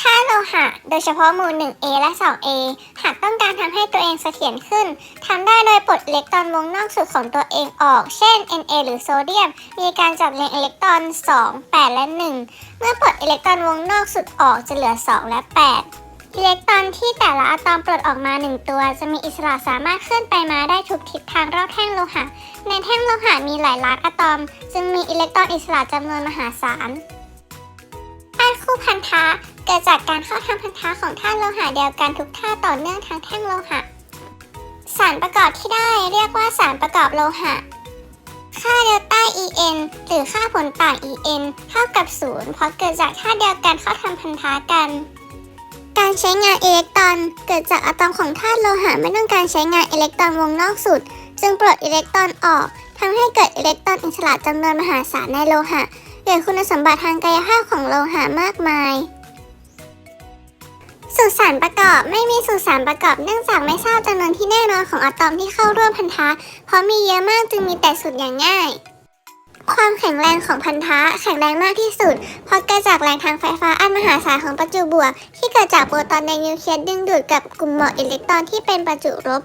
ถ้าโลหะ โดยเฉพาะหมู่ 1A และ 2A หากต้องการทำให้ตัวเองเสถียรขึ้นทำได้โดยปลดอิเล็กตรอนวงนอกสุดของตัวเองออก เช่น Na หรือโซเดียม มีการจัดเรียงอิเล็กตรอน 2 8 และ 1 เมื่อปลดอิเล็กตรอนวงนอกสุดออกจะเหลือ 2 และ 8อิเล็กตรอนที่แต่ละอะตอมปลดออกมา 1 ตัว จะมีอิสระสามารถเคลื่อนไปมาได้ทุกทิศทางรอบแท่งโลหะ ในแท่งโลหะมีหลายล้านอะตอม จึงมีอิเล็กตรอนอิสระจำนวนมหาศาลธาตุคู่พันธะ เกิดจากการเข้าทำพันธะของธาตุโลหะเดียวกันทุกธาตุต่อเนื่องทางแท่งโลหะ สารประกอบที่ได้เรียกว่าสารประกอบโลหะ ค่าเดลต้า En หรือค่าผลต่าง En เท่ากับศูนย์เพราะเกิดจากธาตุเดียวกันเข้าทำพันธะกัน การใช้งานอิเล็กตรอน เกิดจากอะตอมของธาตุโลหะไม่ต้องการใช้งานอิเล็กตรอนวงนอกสุด จึงปลดอิเล็กตรอนออกทำให้เกิดอิเล็กตรอนอิสระจำนวนมหาศาลในโลหะเกิดคุณสมบัติทางกายภาพของโลหะมากมาย สุสานประกอบไม่มีสุสานประกอบเนื่องจากไม่ทราบจำนวนที่แน่นอนของอะตอมที่เข้าร่วมพันธะ เพราะมีเยอะมากจึงมีแต่สุดอย่างง่าย ความแข็งแรงของพันธะแข็งแรงมากที่สุด เพราะเกิดจากแรงทางไฟฟ้าอันมหาศาลของประจุบวก ที่เกิดจากโปรตอนในนิวเคลียสดึงดูดกับกลุ่มหมอกอิเล็กตรอนที่เป็นประจุลบ